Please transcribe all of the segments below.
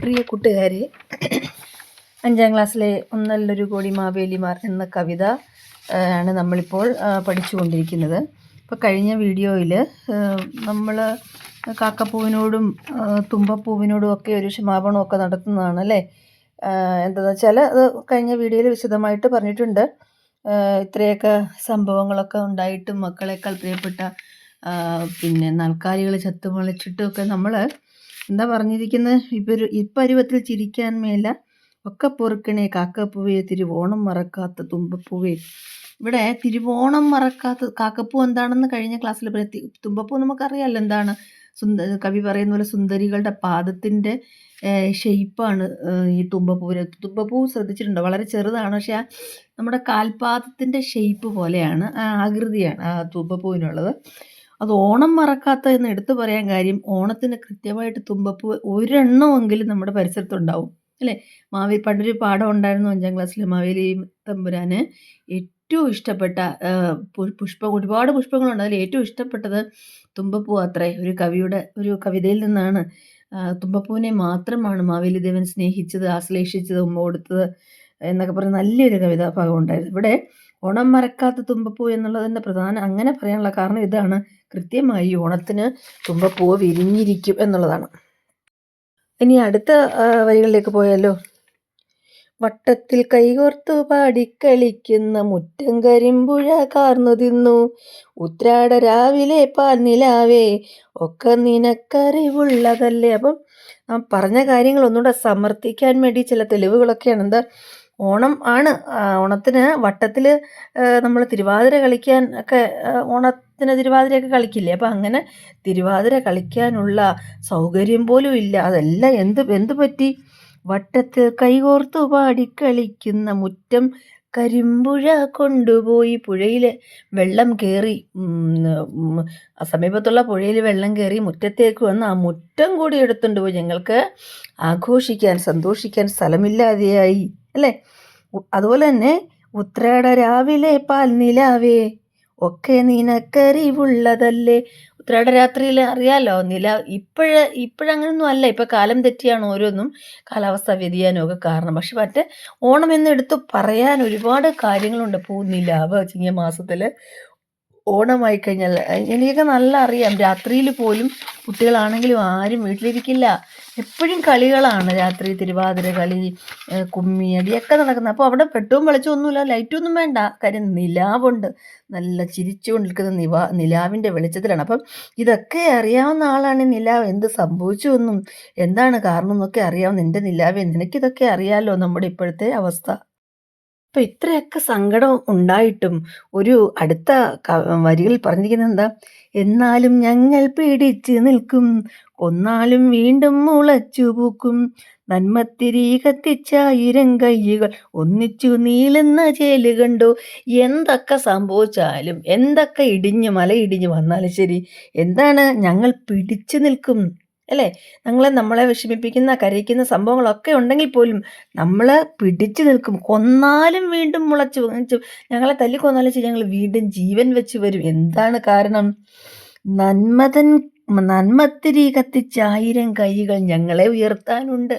പ്രിയ കൂട്ടുകാരെ അഞ്ചാം ക്ലാസ്സിലെ ഒന്നല്ലൊരു കോടി മാവേലിമാർ എന്ന കവിത ആണ് നമ്മളിപ്പോൾ പഠിച്ചുകൊണ്ടിരിക്കുന്നത്. ഇപ്പോൾ കഴിഞ്ഞ വീഡിയോയിൽ നമ്മൾ കാക്കപ്പൂവിനോടും തുമ്പപ്പൂവിനോടും ഒക്കെ ഒരു ക്ഷമാപണമൊക്കെ നടത്തുന്നതാണ് അല്ലേ? എന്താണെന്ന് വെച്ചാൽ അത് കഴിഞ്ഞ വീഡിയോയിൽ വിശദമായിട്ട് പറഞ്ഞിട്ടുണ്ട്. ഇത്രയൊക്കെ സംഭവങ്ങളൊക്കെ ഉണ്ടായിട്ടും മക്കളെക്കാൾ പ്രിയപ്പെട്ട പിന്നെ നാൽക്കാലികൾ ചത്തുമുളച്ചിട്ടുമൊക്കെ നമ്മൾ എന്താ പറഞ്ഞിരിക്കുന്നത് ഇപ്പൊരു ഇപ്പരുവത്തിൽ ചിരിക്കാൻ മേല ഒക്കെ പൊറുക്കണേ കാക്കപ്പൂവേ തിരുവോണം മറക്കാത്ത തുമ്പപ്പൂവേ. ഇവിടെ തിരുവോണം മറക്കാത്ത കാക്കപ്പൂ എന്താണെന്ന് കഴിഞ്ഞ ക്ലാസ്സിൽ പറയാം തുമ്പപ്പൂ നമുക്കറിയാമല്ലോ എന്താണ്? സുന്ദ കവി പറയുന്ന പോലെ സുന്ദരികളുടെ പാദത്തിന്റെ ഷെയ്പ്പാണ് ഈ തുമ്പപ്പൂവിന്. തുമ്പപ്പൂ ശ്രദ്ധിച്ചിട്ടുണ്ടോ? വളരെ ചെറുതാണ് പക്ഷെ ആ നമ്മുടെ കാൽപാദത്തിന്റെ ഷെയ്പ്പ് പോലെയാണ് ആകൃതിയാണ് ആ തുമ്പപ്പൂവിനുള്ളത്. അത് ഓണം മറക്കാത്ത എന്ന് എടുത്തു പറയാൻ കാര്യം ഓണത്തിന് കൃത്യമായിട്ട് തുമ്പപ്പൂ ഒരെണ്ണമെങ്കിലും നമ്മുടെ പരിസരത്തുണ്ടാവും. അല്ലേ? മാവി പണ്ടൊരു പാഠം ഉണ്ടായിരുന്നു അഞ്ചാം ക്ലാസ്സിൽ മാവേലി തമ്പുരാന്. ഏറ്റവും ഇഷ്ടപ്പെട്ട പുഷ്പം ഒരുപാട് പുഷ്പങ്ങളുണ്ട്. അതിൽ ഏറ്റവും ഇഷ്ടപ്പെട്ടത് തുമ്പപ്പൂ അത്രേ. ഒരു കവിയുടെ ഒരു കവിതയിൽ നിന്നാണ്. തുമ്പപ്പൂവിനെ മാത്രമാണ് മാവേലി ദേവൻ സ്നേഹിച്ചത് ആശ്ലേഷിച്ചത് ഉമ്മ കൊടുത്തത് എന്നൊക്കെ പറഞ്ഞ് നല്ലൊരു കവിതാഭാഗം ഉണ്ടായിരുന്നു. ഇവിടെ ഓണം മറക്കാത്ത തുമ്പപ്പൂ എന്നുള്ളതിന്റെ പ്രധാന അങ്ങനെ പറയാനുള്ള കാരണം ഇതാണ്. കൃത്യമായി ഓണത്തിന് തുമ്പപ്പൂവ് വിരിഞ്ഞിരിക്കും എന്നുള്ളതാണ്. ഇനി അടുത്ത വരികളിലേക്ക് പോയാലോ. വട്ടത്തിൽ കൈകോർത്തു പാടിക്കളിക്കുന്ന മുറ്റം കരിമ്പുഴ കാർന്നു തിന്നു. ഉത്രാട രാവിലെ പാൽനിലാവേ ഒക്കെ നിനക്കറിവുള്ളതല്ലേ. അപ്പം പറഞ്ഞ കാര്യങ്ങൾ ഒന്നുകൂടെ സമർത്ഥിക്കാൻ വേണ്ടി ചില തെളിവുകളൊക്കെയാണ് എന്താ ഓണം ആണ്. ഓണത്തിന് വട്ടത്തിൽ നമ്മൾ തിരുവാതിര കളിക്കാൻ ഒക്കെ ഓണത്തിന് തിരുവാതിരയൊക്കെ കളിക്കില്ലേ? അപ്പം അങ്ങനെ തിരുവാതിര കളിക്കാനുള്ള സൗകര്യം പോലും ഇല്ല. അതെല്ലാം എന്ത് എന്ത് പറ്റി? വട്ടത്തിൽ കൈകോർത്തു പാടി കളിക്കുന്ന മുറ്റം കരിമ്പുഴ കൊണ്ടുപോയി പുഴയിൽ വെള്ളം കയറി സമീപത്തുള്ള പുഴയിൽ വെള്ളം കയറി മുറ്റത്തേക്ക് വന്ന് ആ മുറ്റം കൂടി എടുത്തുകൊണ്ട് പോയി. ഞങ്ങൾക്ക് ആഘോഷിക്കാൻ സന്തോഷിക്കാൻ സ്ഥലമില്ലാതെയായി. അല്ലേ? അതുപോലെ തന്നെ ഉത്രാട രാവിലെ പാൽ നിലാവേ ഒക്കെ നിനക്കറിവുള്ളതല്ലേ? ഉത്രാട രാത്രിയിൽ അറിയാലോ നില ഇപ്പോഴ ഇപ്പോഴങ്ങനൊന്നും അല്ല. ഇപ്പം കാലം തെറ്റിയാണ് ഓരോന്നും. കാലാവസ്ഥ വ്യതിയാനമൊക്കെ കാരണം. പക്ഷെ മറ്റേ ഓണം എന്നെടുത്ത് പറയാൻ ഒരുപാട് കാര്യങ്ങളുണ്ട്. പൂ നിലാവ് ചിങ്ങ ചിങ്ങമാസത്തിൽ ഓണമായി കഴിഞ്ഞാൽ എനിക്കൊക്കെ നല്ല അറിയാം. രാത്രിയിൽ പോലും കുട്ടികളാണെങ്കിലും ആരും വീട്ടിലിരിക്കില്ല. എപ്പോഴും കളികളാണ് രാത്രി തിരുവാതിര കളി കുമ്മി കുമ്മിയടിയൊക്കെ നടക്കുന്നത്. അപ്പോൾ അവിടെ പെട്ടവും വെളിച്ചമൊന്നുമില്ല ലൈറ്റൊന്നും വേണ്ട. കാര്യം നിലാവുണ്ട്. നല്ല ചിരിച്ചുകൊണ്ട് നിൽക്കുന്ന നിവാ നിലാവിന്റെ വെളിച്ചത്തിലാണ്. അപ്പം ഇതൊക്കെ അറിയാവുന്ന ആളാണ് നിലാവ്. എന്ത് സംഭവിച്ചു എന്നും എന്താണ് കാരണം എന്നൊക്കെ അറിയാവുന്ന എന്റെ നിലാവേ. നിനക്കിതൊക്കെ അറിയാമല്ലോ നമ്മുടെ ഇപ്പോഴത്തെ അവസ്ഥ? അപ്പം ഇത്രയൊക്കെ സങ്കടം ഉണ്ടായിട്ടും ഒരു അടുത്ത വരികൾ പറഞ്ഞിരിക്കുന്നത് എന്താ? എന്നാലും ഞങ്ങൾ പിടിച്ച് നിൽക്കും കൊന്നാലും വീണ്ടും മുളച്ചു പൂക്കും. നന്മത്തിരി കത്തിച്ചായിരം കയ്യുകൾ ഒന്നിച്ചു നീളുന്ന ചേൽ കണ്ടോ. എന്തൊക്കെ സംഭവിച്ചാലും എന്തൊക്കെ ഇടിഞ്ഞ് മല ഇടിഞ്ഞ് വന്നാലും ശരി എന്താണ് ഞങ്ങൾ പിടിച്ചു നിൽക്കും? അല്ലേ? ഞങ്ങളെ നമ്മളെ വിഷമിപ്പിക്കുന്ന കരയിക്കുന്ന സംഭവങ്ങളൊക്കെ ഉണ്ടെങ്കിൽ പോലും നമ്മൾ പിടിച്ചു നിൽക്കും. കൊന്നാലും വീണ്ടും മുളച്ചു ഞങ്ങളെ തല്ലിക്കൊന്നാലും ശരി ഞങ്ങൾ വീണ്ടും ജീവൻ വെച്ച് വരും. എന്താണ് കാരണം? നന്മതൻ നന്മത്തിരി കത്തിച്ച ആയിരം കൈകൾ ഞങ്ങളെ ഉയർത്താനുണ്ട്.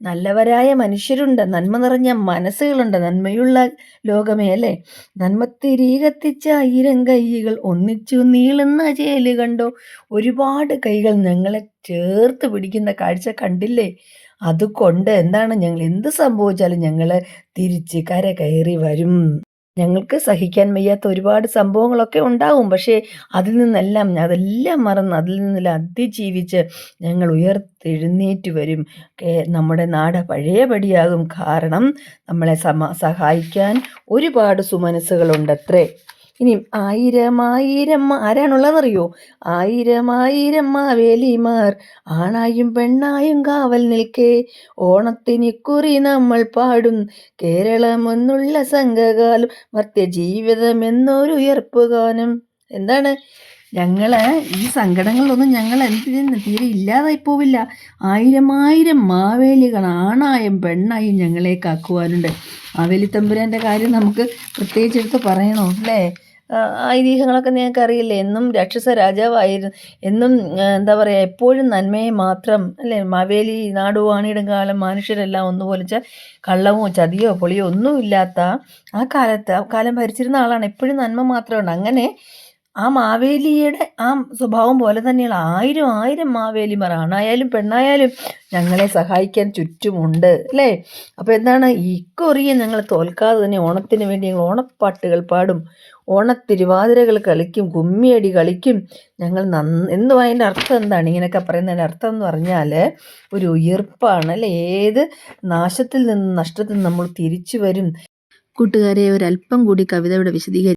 നല്ലവരായ മനുഷ്യരുണ്ട്. നന്മ നിറഞ്ഞ മനസ്സുകളുണ്ട്. നന്മയുള്ള ലോകമേ അല്ലേ? നന്മത്തിരി കത്തിച്ച ആയിരം കൈകൾ ഒന്നിച്ചു നീളുന്ന ചേൽ കണ്ടോ? ഒരുപാട് കൈകൾ ഞങ്ങളെ ചേർത്ത് പിടിക്കുന്ന കാഴ്ച കണ്ടില്ലേ? അതുകൊണ്ട് എന്താണ് ഞങ്ങൾ എന്ത് സംഭവിച്ചാലും ഞങ്ങൾ തിരിച്ച് കര കയറി വരും. ഞങ്ങൾക്ക് സഹിക്കാൻ വയ്യാത്ത ഒരുപാട് സംഭവങ്ങളൊക്കെ ഉണ്ടാകും പക്ഷേ അതിൽ നിന്നെല്ലാം അതെല്ലാം മറന്ന് അതിൽ നിന്നെല്ലാം അതിജീവിച്ച് ഞങ്ങൾ ഉയർത്തെഴുന്നേറ്റ് വരും. നമ്മുടെ നാട് പഴയപടിയാകും. കാരണം നമ്മളെ സഹായിക്കാൻ ഒരുപാട് സുമനസ്സുകളുണ്ടത്രേ. ഇനി ആയിരം ആയിരം ആരാണുള്ളത് ആരാണുള്ളതെന്നറിയോ? ആയിരം ആയിരം മാവേലിമാർ ആണായും പെണ്ണായും കാവൽ നിൽക്കേ. ഓണത്തിനിക്കുറി നമ്മൾ പാടും. കേരളമെന്നുള്ള സംഘകാലം മർത്യ ജീവിതം എന്നൊരു ഉയർപ്പുഗാനം എന്താണ്? ഞങ്ങൾ ഈ സങ്കടങ്ങളൊന്നും ഞങ്ങൾ എന്തിനു തീരെ ഇല്ലാതായി പോവില്ല. ആയിരം ആയിരം മാവേലികൾ ആണായും പെണ്ണായും ഞങ്ങളെ കാക്കുവാനുണ്ട്. മാവേലി തമ്പുരാന്റെ കാര്യം നമുക്ക് പ്രത്യേകിച്ച് എടുത്ത് പറയണോ? അല്ലേ? ഐതിഹ്യങ്ങളൊക്കെ നിങ്ങൾക്ക് അറിയില്ലേ എന്നും രാക്ഷസ രാജാവായിരുന്നു എന്നും എന്താ പറയുക എപ്പോഴും നന്മയെ മാത്രം അല്ലേ? മാവേലി നാടുവാണിയുടെ കാലം മനുഷ്യരെല്ലാം ഒന്നുപോലെ വെച്ചാൽ കള്ളമോ ചതിയോ പൊളിയോ ഒന്നുമില്ലാത്ത ആ കാലത്ത് ആ കാലം ഭരിച്ചിരുന്ന ആളാണ്. എപ്പോഴും നന്മ മാത്രമുണ്ട് അങ്ങനെ ആ മാവേലിയുടെ ആ സ്വഭാവം പോലെ തന്നെയുള്ള ആയിരം ആയിരം മാവേലിമാർ ആണായാലും പെണ്ണായാലും ഞങ്ങളെ സഹായിക്കാൻ ചുറ്റുമുണ്ട് അല്ലേ? അപ്പോൾ എന്താണ്? ഇക്കുറിയെ ഞങ്ങൾ തോൽക്കാതെ തന്നെ ഓണത്തിന് വേണ്ടി ഞങ്ങൾ ഓണപ്പാട്ടുകൾ പാടും ഓണത്തിരുവാതിരകൾ കളിക്കും കുമ്മിയടി കളിക്കും. ഞങ്ങൾ നന്ന് എന്ന് അതിന്റെ അർത്ഥം എന്താണ്? ഇങ്ങനെയൊക്കെ പറയുന്നതിന്റെ അർത്ഥം എന്ന് പറഞ്ഞാൽ ഒരു ഉയർപ്പാണ് അല്ലേ? ഏത് നാശത്തിൽ നിന്ന് നഷ്ടത്തിൽ നിന്ന് നമ്മൾ തിരിച്ചു വരും. കൂട്ടുകാരെ ഒരല്പം കൂടി കവിതയുടെ വിശദീകരിച്ച്